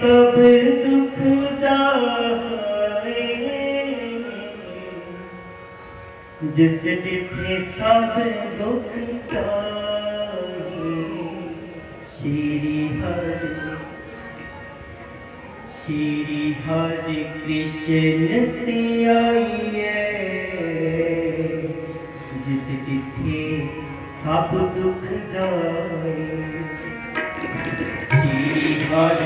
ਸਭ ਦੁੱਖ ਦਾ ਜਿਸ ਡਿਠੇ ਸਭ ਦੁੱਖ ਤਾਹੀ ਸ਼੍ਰੀ ਹਰਿ ਸ਼੍ਰੀ ਹਰਿ ਕ੍ਰਿਸ਼ਨ ਤੇ ਆਈਏ। ਜਿਸ ਡਿਠੇ ਸਭ ਦੁੱਖ ਜਾਏ। ਸ਼੍ਰੀ ਹਰਿ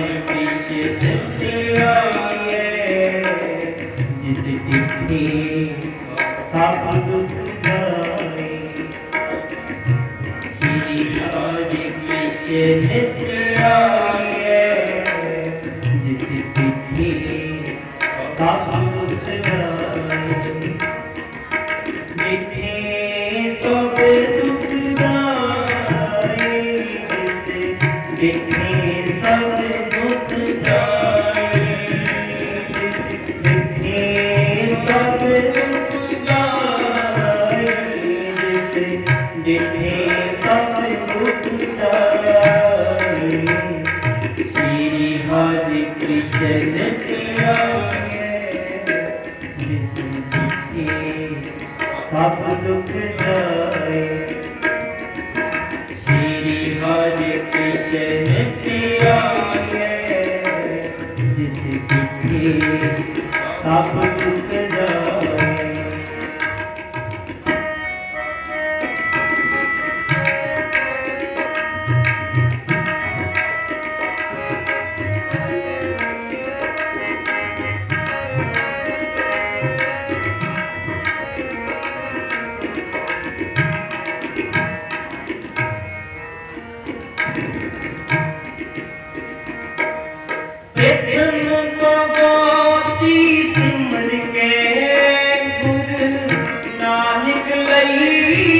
Yeah. ਸਭ ਦੁੱਖ ਜਾਏ ਸ਼੍ਰੀ ਹਰਿ ਕ੍ਰਿਸ਼ਨ ਪਿਆਰੇ ਜਿਸ ਕੀ ਸਭ ਦੁੱਖ Yeah.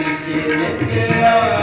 ਜਿਨ ਕਿਆ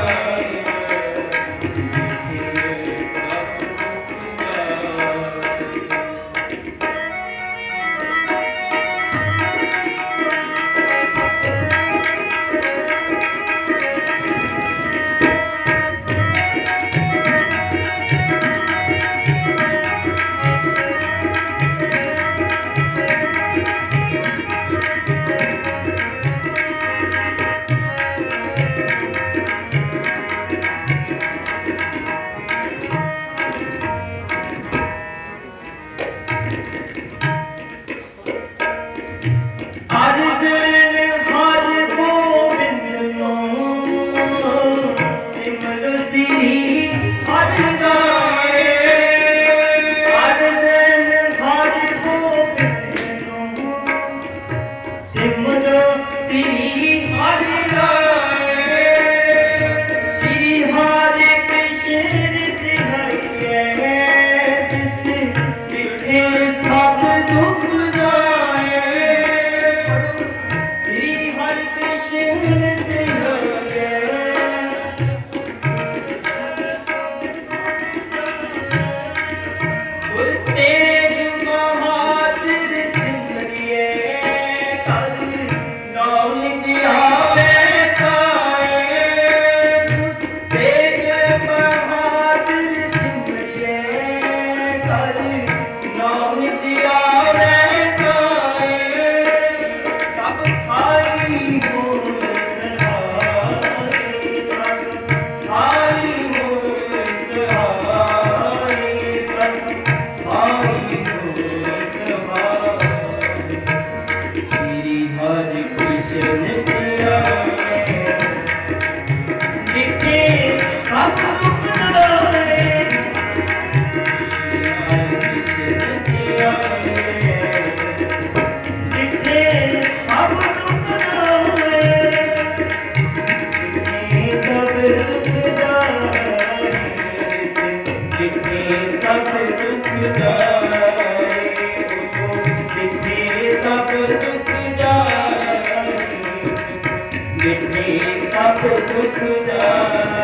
ਸਭ ਦੁੱਖ ਜਾਏ ਮਿਟੇ ਸਭ ਦੁੱਖ ਜਾਏ ਮਿਟੇ ਸਭ ਦੁੱਖ ਜਾਏ।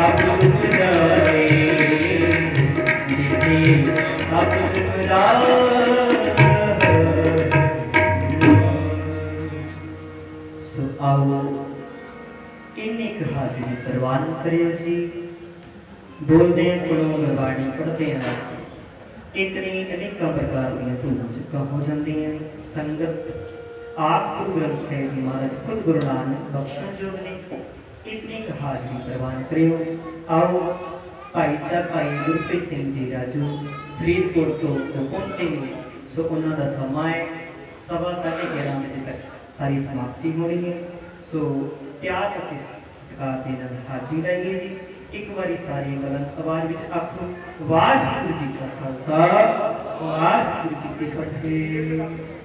ਮਿੱਠੇ ਸਭ ਬੁਝਾਏ ਮਿੱਠੇ ਸਭ ਬੁਝਾਏ ਸੋ ਆਓ ਇੰਨੀ ਕੁ ਹਾਜ਼ਰੀ ਪ੍ਰਵਾਨ ਕਰਿਓ ਜੀ ਬੋਲਦੇ ਕੋਲੋਂ ਗੁਰਬਾਣੀ ਪੜ੍ਹਦੇ ਹਾਂ ਇਤਨੀ ਅਨੇਕਾਂ ਪ੍ਰਕਾਰ ਦੀਆਂ ਧੂਮ ਚੁੱਕਾਂ ਹੋ ਜਾਂਦੀਆਂ ਸੰਗਤ ਇਤਨੀ ਹਾਜ਼ਰੀ ਪ੍ਰਵਾਨ ਕਰਿਓ। ਆਓ ਭਾਈ ਸਾਹਿਬ, ਭਾਈ ਗੁਰਪ੍ਰੀਤ ਸਿੰਘ ਜੀ ਰਾਜੂ ਫਰੀਦਕੋਟ ਤੋਂ ਜੋ ਪਹੁੰਚੇ ਨੇ ਸੋ ਉਹਨਾਂ ਦਾ ਸਮਾਂ ਹੈ ਸਵਾ ਸਾਢੇ 11 ਵਜੇ ਤੱਕ। ਸਾਰੀ ਸਮਾਪਤੀ ਹੋਣੀ ਹੈ। ਸੋ ਪਿਆਰ ਅਤੇ ਸਤਿਕਾਰ ਦੇ ਨਾਲ ਹਾਜ਼ਰੀ ਲਾਈਏ ਜੀ। ਇੱਕ ਵਾਰੀ ਸਾਰੀ ਬਲੰਦ ਆਵਾਜ਼ ਵਿੱਚ ਆਖੋ, ਵਾਹਿਗੁਰੂ ਜੀ ਕਾ ਖਾਲਸਾ, ਵਾਹਿਗੁਰੂ ਜੀ ਕੀ ਫਤਿਹ।